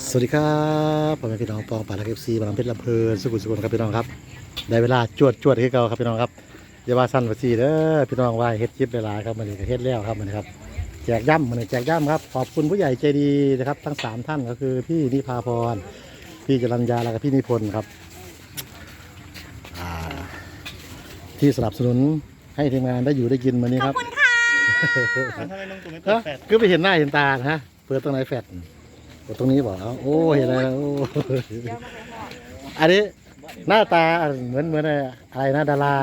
สวัสดีครับผมเป็นพี่น้องปองปานักเอฟซีบางเพชรลำเพลินสุขุมสุขุมครับพี่น้องครับได้เวลาจวดจวดให้เก่าครับพี่น้องครับอย่าว่าสั้นว่าสีเด้อพี่น้องว่าเฮ็ดคลิปเวลาครับมันนี้ก็เฮ็ดแล้วครับมันนี้ครับแจกย่ำมันนี้แจกย่ำครับขอบคุณผู้ใหญ่ใจดีนะครับ ทั้งสามท่านก็คือพี่นิพาพรพี่จรัญญาและก็พี่นิพนธ์ครับอ่าที่สนับสนุนให้ทีมงานได้อยู่ได้กินวันนี้ครับทำไมน้องตู่ไม่เปิฮะดแฟลชคือไปเห็นหน้าเห็นตานะฮะเปิดตรงไหนแฟดเปิด ตรงนี้บอกเอาโอ้เห็นอะไรแล้วโอ้อันนี้หน้าตาเหมือนเหมือนอะไรนะดารา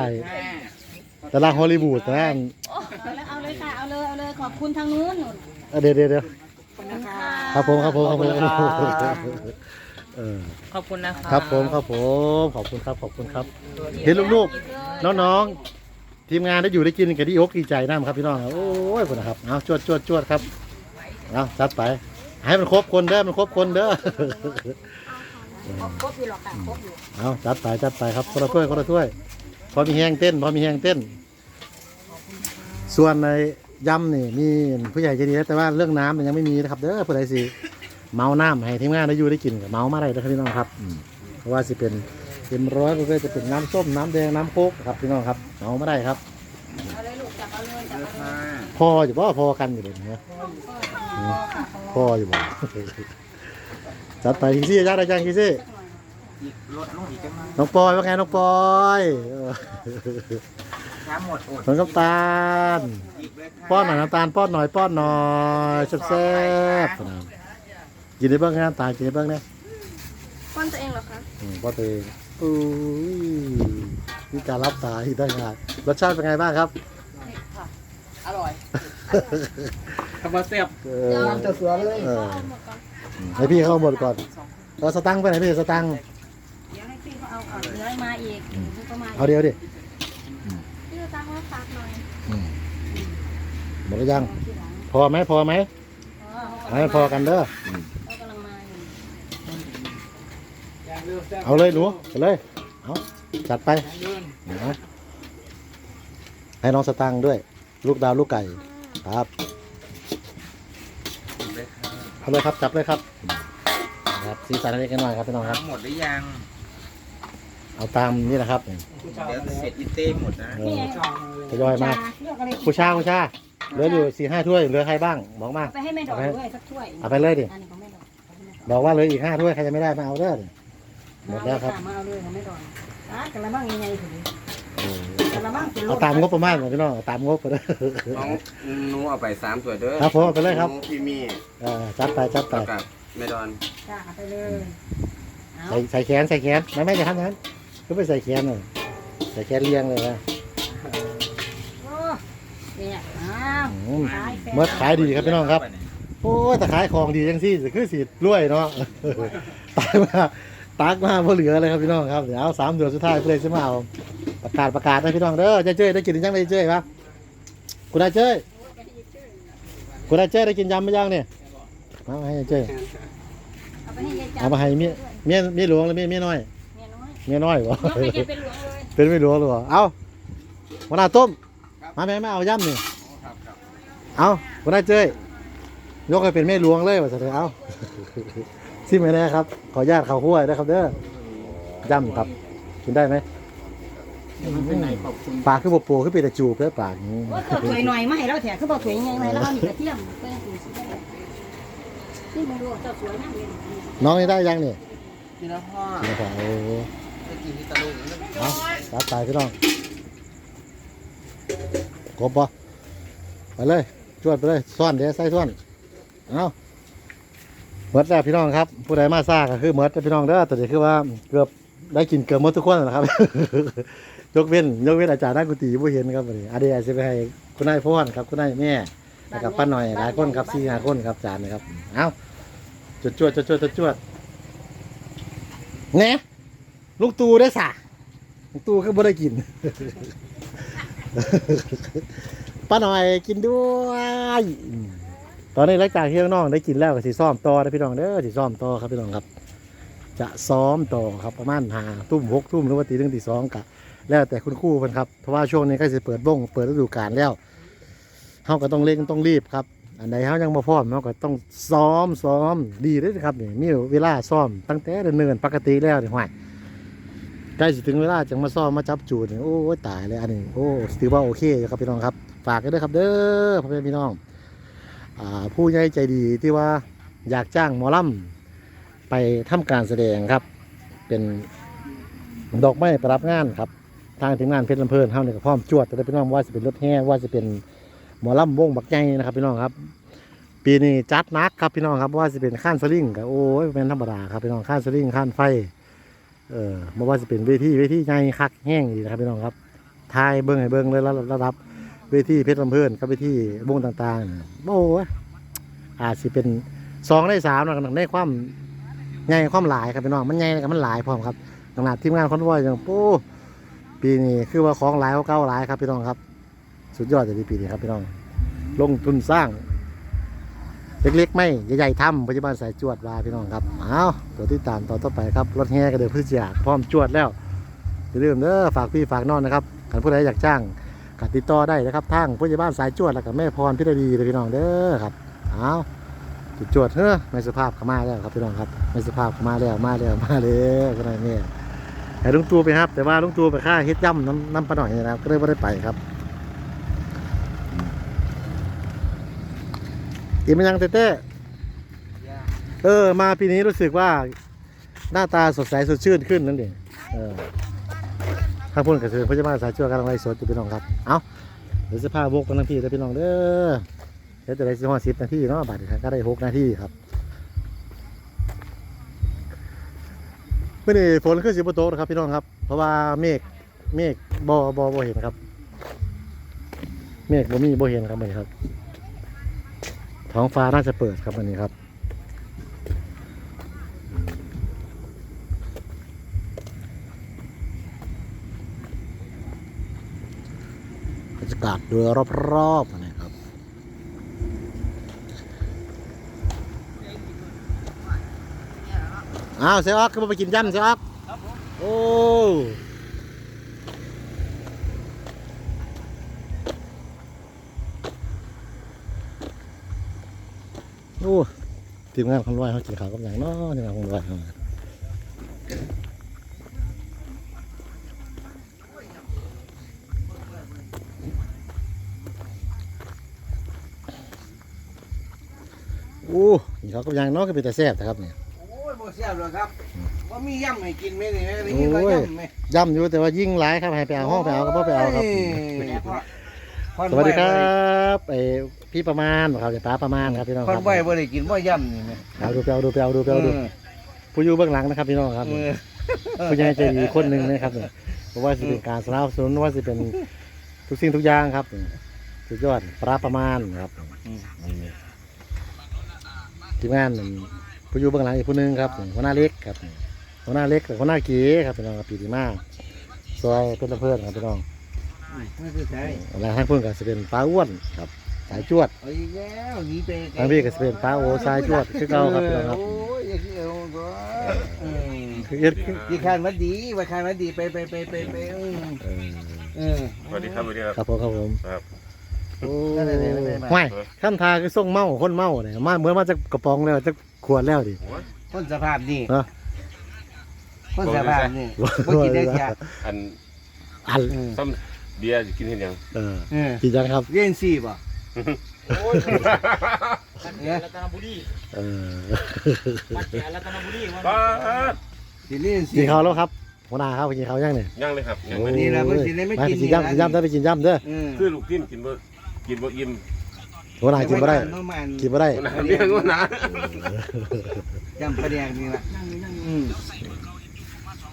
ดาราฮอลลีวูดนะเอาเลยเอาเลยค่ะเอาเลยเอาเลยขอบคุณทางนู้นหนุนเออเดี๋ยวเดี๋ยวเดี๋ยวขอบคุณค่ะครับผมครับผมครับผมเออขอบคุณนะคะครับผมครับผมขอบคุณครับขอบคุณครับ เห็นลูกๆน้องๆทีมงานได้อยู่ได้กินกันดีอกดีใจน้ำครับพี่น้องครับโอ้ยคุณนะครับเอาจวดจวดจวดครับเอาจัดไป ให้มันครบคนเด้อมันครบคนเด้อครบอยู่หรอกค่ะครบอยู่เอาจัดไปจัดไปครับคนละถ้วยคนละถ้วย พอมีแห้งเต้น พอมีแห้งเต้น ส่วนในยำนี่มีผู้ใหญ่ใจดีนะแต่ว่าเรื่องน้ำมันยังไม่มีนะครับ เด้อผู้ใดสิเมาน้ำให้ทีมงานได้อยู่ได้กินกับเมามาได้นะครับพี่น้องครับอืมเพราะว่าสิเป็นเป็นร้อยประเภทจะเป็นน้ำส้มน้ำแดงน้ำโคกครับพี่น้องครับเมามาได้ครับเอาเลยลูกจับเอาเลยจับเอาเลยพออยู่บ่พอกันอยู่เลยนะ พออยู่บ่จัดไปคิซี่จัดได้จังคิซี่ลดลงอีกจังไหมน้องปอยว่าไงน้องปอยเออช้าหมดอดน้องน้ำตาลอีกเลยค่ะป้อนหน่อยน้ำตาลป้อนหน่อยป้อนหน่อยแซ่บๆนะกินได้บ้างไงน้ำตาลกินได้บ้างเนี่ยป้อนตัวเองเหรอคะอืมป้อนตัวเองอุ้ยนี่การรับตาที่ได้งานรสชาติเป็นไงบ้างครับ อร่อย คำว่าแซ่บเออ น้ำจะสวยเลย เออ ให้พี่เข้าหมดก่อนเราสตังค์ไปไหนพี่สตังค์เดี๋ยวให้พี่เขาเอาก่อนเดี๋ยวให้มาอีกพี่ก็มาอีกเอาเดียวดิพี่จะตั้งไว้ฝากหน่อยอืมหมดหรือยัง ทีหลังพอไหมพอไหมอ๋อให้มันพอกันเด้อเขากำลังมาอยู่เอาเลยหนูเอาเลยเอาจัดไปนะให้น้องสตังค์ด้วย ลูกดาวลูกไก่ ค รับเอาเลยครับจับเลยครับครับสีสันเล็กน้อยครับพี่น้องครับน้ำหมดหรือยัง เอาตามนี่นะครับเดี๋ยวเสร็จอีเต้หมดนะเออทยอยมาเลือกอะไรผู้ชาผู้ชาเหลืออยู่สี่ห้าถ้วยเหลือใครบ้างบอกมาเอาไปให้แม่ดอกด้วยสักถ้วยเอาไปเลยดิ อันนี้ของแม่ดอกบอกว่าเหลืออีกห้าถ้วยใครจะไม่ได้มาเอาเด้อหมดแล้วครับมาเอาเลยของแม่ดอกอะกระมังยังไงถึง เออกระมังเป็นเอาตามงบประมาณก่อนพี่น้องเอาตามงบไปเลย น้องหนูเอาไปสามตัวเด้อครับผมเอาไปเลยครับ หนูพี่มี่เออจัดไปจัดไปเท่ากับแม่ดอน จ้าเอาไปเลยเอาใส่ใส่แขนใส่แขนไม่ไม่จะทำอย่างนั้นก็ไปใส่แขนเลยใส่แขนเลี้ยงเลยนะโอ้เนี่ยอ้าวอืมเมื่อขายดีครับพี่น้องครับ โอ้ยแต่ขายของดีจังสิคือสิรวยเนาะ ตายมาตากมาพอเหลือเลยครับพี่น้องครับเดี๋ยวเอาสามเดือนสุดท้ายเพื่อจะมาเอา ประกาศประกาศนะพี่น้องเด้อเจ้ยเจ้ยได้กินหรือยังได้เจ้ยปะคุณนายเจ้ยคุณนายเจ้ยได้กินยำไหมยังเนี่ยเอาให้เจ้ยเอาไปให้ยายจัเอามาให้เมียเมียเมียหลวงหรือเมียเมียน้อยเมียน้อยเมียน้อยวะเอาให้ยายเป็นหลวงเลยเป็นไม่หลวงหรือเปล่าเอาวันนาต้มมาแม่ไม่เอาย่ำนี่เอาคุณนายเจ้ยยกให้เป็นแม่หลวงเลยว่าจะเอาซิมไม่ได้ครับ ขออนุญาตเขาขั้วนะครับเด้อย่ำครับ กินได้ไหม เป็นไงขอบคุณปากคือบบปูคือเป็นตะจูบเพื่อปากนี้โอ้ยตัวถวยหน่อยมาให้เราแถคือบอกถวยยังไงมาแล้วเอานี่กระเทียมไปให้ดูสินี่มึงดูเจ้าสวยมากเลยน้องนี่ได้ยังนี่นี่นะพ่อนะครับโอ้ไปกินที่ตะลุงเอาตัดสายพี่น้องกบปะไปเลยจวดไปเลยซ่อนเดี๋ยวใส่ซ่อนเอาเมดแล้วพี่น้องครับ ผู้ใดมาซ่าก็คือเมดแล้วพี่น้องเด้อแต่เดี๋ยวคือว่าเกือบ ได้กินเกือบหมดทุกคนแล้วนะครับ ยกเว้นยกเว้นอาจารย์นักกุฏิผู้เห็นครับวันนี้อาเดียจะไปให้คุณนายพ่อนครับคุณนายแม่แล้วกับป้าหน่อยหลายคนครับสี่ห้าคนครับอาจารย์นะครับเอาจวดจวดจวดจวดจวดจวดเนี่ยลูกตูได้สะลูกตูคือบ่ได้กิน ป้าหน่อยกินด้วยอืมตอนนี้หลังจากที่น้องๆได้กินแล้วก็สิซ้อมต่อนะพี่น้องเด้อสิซ้อมต่อครับพี่น้องครับ จะซ้อมต่อครับประมาณหาทุ่มหกทุ่มหรือว่าตีหนึ่งตีสองกะแล้วแต่คุณครูเพิ่นครับเพราะว่าช่วงนี้ใกล้จะเปิดวงเปิดฤดูกาลแล้วเฮาก็ต้องเร่งต้องรีบครับ อันใดเขายังบ่พร้อมเราก็ต้องซ้อมซ้อมดีเลยนะครับนี่มีเวลาซ้อมตั้งแต่เนิ่นปกติแล้วนี่ห่วยใกล้สิถึงเวลาจังมาซ้อมมาจับจูดนี่โอ้ตายเลยอันนี้โอ้ถือว่าโอเคครับพี่น้องครับ ฝากกันด้วยครับเด้อพ่อแม่พี่น้องอผู้ใหญ่ใจดีที่ว่าอยากจ้างหมอลำ ไปทำการแสดงครับ เป็นดอกไม้ประรับงานครับ ทางทีมงานเพชรลำเพลินเฮาเนี่ยก็พร้อมจวดแต่พี่น้องว่าจะเป็นรถแห่ว่าจะเป็นหมอลำวงบักใหญ่นะครับพี่น้องครับ ปีนี้จัดนักครับพี่น้องครับว่าจะเป็นข้านสลิงก็โอ้ยเป็นธรรมดาครับพี่น้องข้านสลิงข้านไฟเออไม่ว่าจะเป็นเวทีเวทีใหญ่คักแห้งดีนะครับพี่น้องครับทายเบิ้งให้เบิ้งเลยระดับเวทีเพชรลำเพลินกับเวทีวงต่างๆโอ้ยอาจจะเป็นสองในสามนะในความ ใหญ่ความหลายครับพี่น้องมันใหญ่กับมันหลายพร้อมครับขนาดทีมงานคอนวอยอย่างโป้ปีนี้คือว่าของหลายกว่าเก้าหลายครับพี่น้องครับ สุดยอดเลยปีนี้ครับพี่น้อง ลงทุนสร้าง เล็กๆ ไม่ใหญ่ๆทำปัจจุบันสายจวดว่าพี่น้องครับเอาตัวที่ตามต่อต่อไปครับรถแห่กระเดือพฤศจิกาพร้อมจวดแล้วอย่าลืมเด้อฝากพี่ฝากน้องนะครับกันผู้ใดอยากจ้างกัติดต่อได้นะครับทางผู้ใหญ่บ้านสายจวดแล้วกับแม่พรพิรดีเลยพี่น้องเด้อครับเอา จุดจวดเฮ้อไม่สภาพข้ามาแล้วครับพี่น้องครับไม่สภาพข้ามาแล้วมาแล้วมาแล้วก็ได้เนี่ยให้ลุงตูไปครับ แต่ว่าลุงตูไปค่าเฮ็ดย่ำน้ำน้ำปลาหน่อยนะครับก็เลยไม่ได้ไปครับอีมันยังเต้เต้เออ มาปีนี้รู้สึกว่าหน้าตาสดใสสดชื่นขึ้นนั่นเองเออข้างพุ่นกับคือพจมาสายชั่วกำลังไล่สดอยู่พี่น้องครับ เอาเดี๋ยวจะพาวกไปทั้งพี่แล้วพี่น้องเด้อ ดี๋ยวจะได้สิบห้าสิบนาทีเนาะบาทก็ได้หกนาทีครับเมื่อนี้ฝนขึ้นสิบโตนะครับพี่น้องครับ เพราะว่าเมฆเมฆบ่บ่บ่เห็นครับ เมฆบ่มีบ่เห็นครับมื่อนี้ครับ ท้องฟ้าน่าจะเปิดครับวันนี้ครับบรรยากาศโดยรอบๆนะครับ อ้าวเสียออกก็มาไปกินยำเสียออกโอ้โอ้ทีมงานคนรวยเขากินข้าวกับอย่างเน้อทีมงานคนรวยเขาโอ้กินข้าวกับอย่างเน้อก็เป็นแต่แซ่บนะครับเนี่ยโอ้ยบ่ เสียบหรอกครับว่ามีย่ำให้กินไหมนี่ได้ยินว่าโอ้ยย่ำไหมย่ำอยู่แต่ว่ายิ่งหลายครับให้ไปเอาห้องไปเอาก็พ่อไปเอาครับคอนสวัสดีครับไอพี่ประมาณครับเดี๋ยวป้าประมาณครับพี่น้องคคอนรับไว้บ่ได้กินบ่ย่ำนี่แม่เอาดูไปเอาดูไปเอาดูไปเอาดูผู้อยู่เบื้องหลังนะครับพี่น้องครับเออผู้ใหญ่ใจดีคนหนึ่งนะครับเนี่ยเพราะว่าจะเป็นการสนับสนุนว่าจะเป็นทุกสิ่งทุกอย่างครับสุดยอดปลาประมาณครับนี่ทีมงาน ผู้อยู่เบื้องหลังอีกผู้หนึงครับหัวหน้าเล็กครับหัวหน้าเล็กกับหัวหน้าเก๋ครับพี่น้องครับปีดีมากซอยเพื่อนเพื่อนครับพี่น้องไม่คือใช่แล้วทางเพื่อนก็จะเป็นปลาอ้วนครับ สายจวดเอาอีกแล้วหนีไปไกลทางพี่ก็จะเป็นปลาโอสายจวดคือเก่าครับพี่น้องครับ โอ้ยอย่าคิดเอาตัวเออคือเอ็ดคือที่คานวัดดีว่าคานวัดดีไปไปไปไปไปเออเออเออสวัสดีครับสวัสดีครับ ครับผมครับผมครับ โอ้นั่นแหละนั่นแหละไม่ขั้นทาคือส่งเมาคนเมาเนี่ยมาเหมือนมาจากกระป๋องแล้วจาก ขวดแล้วดิ คนสภาพนี่ฮะ คนสภาพนี่บ่กินได้แค่อันอันเออซ้ำเบียร์จะกินเห็นยังเออเออกินยังครับ เรียนสี่ป่ะโอ้ยเนี่ยรัตนบุรีเออปัดแก่รัตนบุรีว่าป้าดสิเรียนกิสี่นข้าวแล้วครับหัวหน้าครับไปกินข้าวยังเนี่ยยังเลยครับยังโอ้ไม่นี่ได้ล่ะเพิ่นสิได้ไม่ไปกินกินย่ำกินย่ำได้ไปกินย่ำเด้อ เออ คือลูกทิ้นกินบ่กินบ่อิ่ม หัวหน้ากินไม่ได้ประมาณกินไม่ได้วันนั้นเรียกว่านะจำประเดียกนี่ล่ะอืม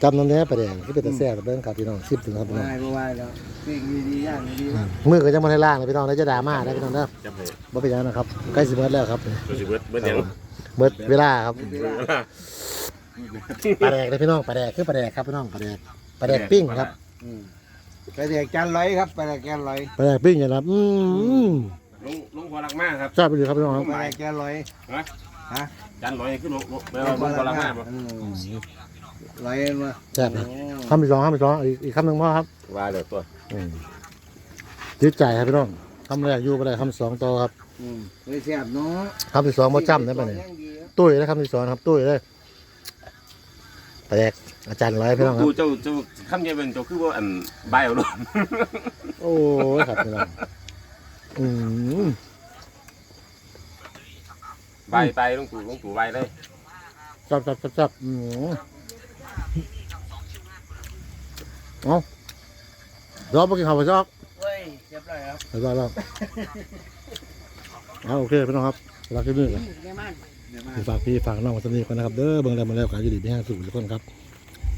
จำน้ำเนี้ยไปเดี๋ยวที่เป็นตะแซ่บเบิ้งครับพี่น้องสิบถึงครับพี่น้องไม่บ่ว่าแล้วสิ่งดีๆอย่างดีๆว่ามือก็ยังไม่ได้ล่างเลยพี่น้องแล้วจะด่ามาได้พี่น้องเด้อจำเลยบ่เป็นหยังนะครับใกล้สิเบิดแล้วครับตัวสิเบิดเบิดยังเบิดเวลาครับเบิดเวลาปลาแดกเลยพี่น้องปลาแดกคือปลาแดกครับพี่น้องปลาแดกปลาแดกปิ้งครับอืมประเดียกจานร้อยครับประเดียกจานร้อยปลาแดกปิ้งอย่างนั้นอืม ลุงลุงพอรักมากครับชอบไปดูครับพี่น้องครับประเดียกจานร้อยจันร้อยขึ้นลุงลุงไปเอาลุงพอรักมากบ่อืมร้อยมาแซ่บนะคำที่สองคำที่สองอีกอีกคำหนึ่งพ่อครับว่าเดี๋ยวตัวอืมติดใจครับพี่น้องคำแรกอยู่ไปเลยคำสองต่อครับอืมเลยแซ่บเนาะคำที่สองบ่จำได้ปะเนี่ยยังดีครับตุ้ยนะคำที่สองครับตุ้ยเลยแปลกอาจารย์ร้อยพี่น้องครักูบเจ้าเจ้าคำเย็นเป็นเจ้าคือว่าอันใบเอาลงโอ้ยครับพี่น้องอืม ใบไปลงตู่ลงตู่ใบเลยจับจับจับจับอืมเอารอบไปกินข้าวไปจอกเฮ้ยเรียบร้อยครับไปจอกแล้วเอาโอเคพี่น้องครับรักที่นี่กันเดี๋ยวมันเดี๋ยวมาฝากพี่ฝากน้องมาสนิทกันนะครับเด้อเบิ่งแล้วมาแล้วขายอยู่ดีไม่ห้างสูงทุกคนครับ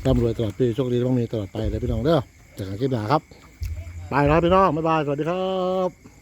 ร่ำรวยตลอดปีโชคดีต้องมีตลอดไปเลยพี่น้องเด้อเจอกันคลิปหน้าครับบายครับพี่น้องบ๊ายบายสวัสดีครับ